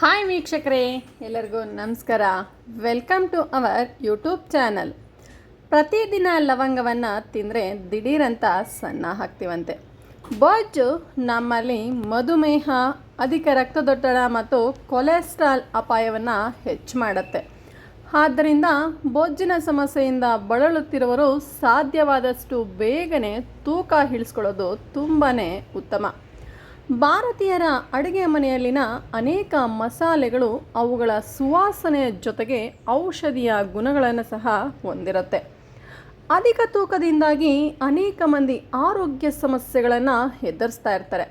Hi ವೀಕ್ಷಕರೇ, ಎಲ್ಲರಿಗೂ ನಮಸ್ಕಾರ. Welcome to our YouTube channel ಪ್ರತಿದಿನ ಲವಂಗವನ್ನು ತಿಂದರೆ ದಿಢೀರಂತ ಸಣ್ಣ ಹಾಕ್ತೀವಂತೆ ಬೊಜ್ಜು ನಮ್ಮಲ್ಲಿ ಮಧುಮೇಹ, ಅಧಿಕ ರಕ್ತದೊತ್ತಡ ಮತ್ತು ಕೊಲೆಸ್ಟ್ರಾಲ್ ಅಪಾಯವನ್ನು ಹೆಚ್ಚು ಮಾಡುತ್ತೆ. ಆದ್ದರಿಂದ ಬೊಜ್ಜಿನ ಸಮಸ್ಯೆಯಿಂದ ಬಳಲುತ್ತಿರುವರು ಸಾಧ್ಯವಾದಷ್ಟು ಬೇಗನೆ ತೂಕ ಇಳಿಸ್ಕೊಳ್ಳೋದು ತುಂಬಾ ಉತ್ತಮ. ಭಾರತೀಯರ ಅಡುಗೆ ಮನೆಯಲ್ಲಿನ ಅನೇಕ ಮಸಾಲೆಗಳು ಅವುಗಳ ಸುವಾಸನೆಯ ಜೊತೆಗೆ ಔಷಧಿಯ ಗುಣಗಳನ್ನು ಸಹ ಹೊಂದಿರುತ್ತೆ. ಅಧಿಕ ತೂಕದಿಂದಾಗಿ ಅನೇಕ ಮಂದಿ ಆರೋಗ್ಯ ಸಮಸ್ಯೆಗಳನ್ನು ಎದುರಿಸ್ತಾ ಇರ್ತಾರೆ.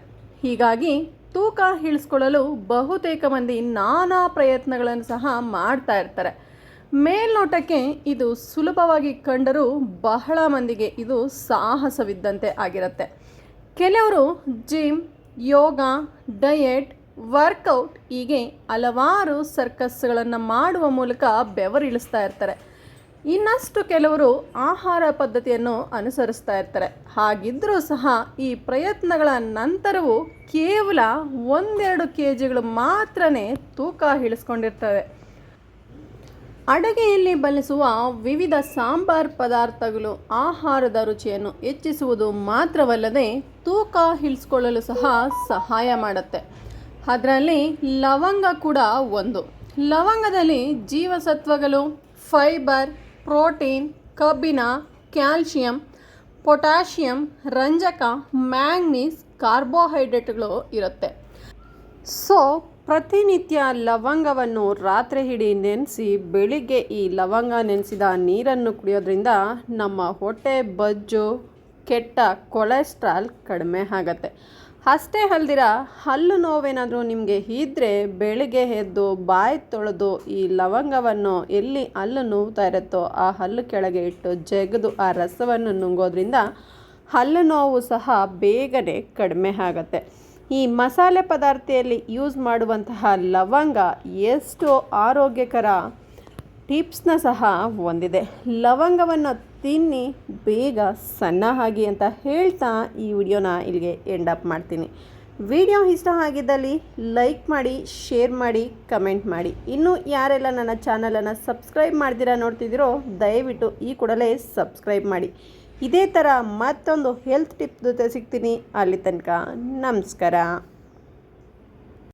ಹೀಗಾಗಿ ತೂಕ ಇಳಿಸ್ಕೊಳ್ಳಲು ಬಹುತೇಕ ಮಂದಿ ನಾನಾ ಪ್ರಯತ್ನಗಳನ್ನು ಸಹ ಮಾಡ್ತಾ ಇರ್ತಾರೆ. ಮೇಲ್ನೋಟಕ್ಕೆ ಇದು ಸುಲಭವಾಗಿ ಕಂಡರೂ ಬಹಳ ಮಂದಿಗೆ ಇದು ಸಾಹಸವಿದ್ದಂತೆ ಆಗಿರುತ್ತೆ. ಕೆಲವರು ಜಿಮ್ ಯೋಗ, ಡಯೆಟ್, ವರ್ಕೌಟ್ ಹೀಗೆ ಹಲವಾರು ಸರ್ಕಸ್ಗಳನ್ನು ಮಾಡುವ ಮೂಲಕ ಬೆವರಿಳಿಸ್ತಾ ಇರ್ತಾರೆ. ಇನ್ನಷ್ಟು ಕೆಲವರು ಆಹಾರ ಪದ್ಧತಿಯನ್ನು ಅನುಸರಿಸ್ತಾ ಇರ್ತಾರೆ. ಹಾಗಿದ್ದರೂ ಸಹ ಈ ಪ್ರಯತ್ನಗಳ ನಂತರವೂ ಕೇವಲ ಒಂದೆರಡು ಕೆ ಜಿಗಳು ಮಾತ್ರನೇ ತೂಕ ಇಳಿಸ್ಕೊಂಡಿರ್ತವೆ. ಅಡುಗೆಯಲ್ಲಿ ಬಳಸುವ ವಿವಿಧ ಸಾಂಬಾರ್ ಪದಾರ್ಥಗಳು, ಆಹಾರದ ರುಚಿಯನ್ನು ಹೆಚ್ಚಿಸುವುದು ಮಾತ್ರವಲ್ಲದೆ ತೂಕ ಇಳಿಸ್ಕೊಳ್ಳಲು ಸಹ ಸಹಾಯ ಮಾಡುತ್ತೆ. ಅದರಲ್ಲಿ ಲವಂಗ ಕೂಡ ಒಂದು. ಲವಂಗದಲ್ಲಿ ಜೀವಸತ್ವಗಳು, ಫೈಬರ್, ಪ್ರೋಟೀನ್, ಕಬ್ಬಿಣ, ಕ್ಯಾಲ್ಶಿಯಂ, ಪೊಟ್ಯಾಷಿಯಂ, ರಂಜಕ, ಮ್ಯಾಂಗ್ನೀಸ್, ಕಾರ್ಬೋಹೈಡ್ರೇಟ್ಗಳು ಇರುತ್ತೆ. ಸೊ ಪ್ರತಿನಿತ್ಯ ಲವಂಗವನ್ನು ರಾತ್ರಿ ಹಿಡಿ ನೆನೆಸಿ ಬೆಳಿಗ್ಗೆ ಈ ಲವಂಗ ನೆನೆಸಿದ ನೀರನ್ನು ಕುಡಿಯೋದ್ರಿಂದ ನಮ್ಮ ಹೊಟ್ಟೆ ಬಜ್ಜು, ಕೆಟ್ಟ ಕೊಲೆಸ್ಟ್ರಾಲ್ ಕಡಿಮೆ ಆಗುತ್ತೆ. ಅಷ್ಟೇ ಅಲ್ದಿರ ಹಲ್ಲು ನೋವೇನಾದರೂ ನಿಮಗೆ ಇದ್ದರೆ ಬೆಳಿಗ್ಗೆ ಎದ್ದು ಬಾಯಿ ತೊಳೆದು ಈ ಲವಂಗವನ್ನು ಎಲ್ಲಿ ಹಲ್ಲು ನೋವ್ತಾ ಇರುತ್ತೋ ಆ ಹಲ್ಲು ಕೆಳಗೆ ಇಟ್ಟು ಜಗದು ಆ ರಸವನ್ನು ನುಂಗೋದ್ರಿಂದ ಹಲ್ಲು ನೋವು ಸಹ ಬೇಗನೆ ಕಡಿಮೆ ಆಗುತ್ತೆ. ಈ ಮಸಾಲೆ ಪದಾರ್ಥದಲ್ಲಿ ಯೂಸ್ ಮಾಡುವಂತಹ ಲವಂಗ ಎಷ್ಟು ಆರೋಗ್ಯಕರ ಟಿಪ್ಸ್ನ ಸಹ ಹೊಂದಿದೆ ಲವಂಗವನ್ನು ತಿನ್ನಿ, ಬೇಗ ಸಣ್ಣ ಆಗಿ ಅಂತ ಹೇಳ್ತಾ ಈ ವಿಡಿಯೋನ ಇಲ್ಲಿಗೆ ಎಂಡ್ ಅಪ್ ಮಾಡ್ತೀನಿ. ವಿಡಿಯೋ ಇಷ್ಟ ಆಗಿದ್ದಲ್ಲಿ ಲೈಕ್ ಮಾಡಿ, ಶೇರ್ ಮಾಡಿ, ಕಮೆಂಟ್ ಮಾಡಿ. ಇನ್ನೂ ಯಾರೆಲ್ಲ ನನ್ನ ಚಾನಲನ್ನು ಸಬ್ಸ್ಕ್ರೈಬ್ ಮಾಡ್ತೀರಾ ನೋಡ್ತಿದ್ದೀರೋ, ದಯವಿಟ್ಟು ಈ ಕೂಡಲೇ ಸಬ್ಸ್ಕ್ರೈಬ್ ಮಾಡಿ. ಇದೇ ಥರ ಮತ್ತೊಂದು ಹೆಲ್ತ್ ಟಿಪ್ ಜೊತೆ ಸಿಗ್ತೀನಿ. ಅಲ್ಲಿ ತನಕ ನಮಸ್ಕಾರ.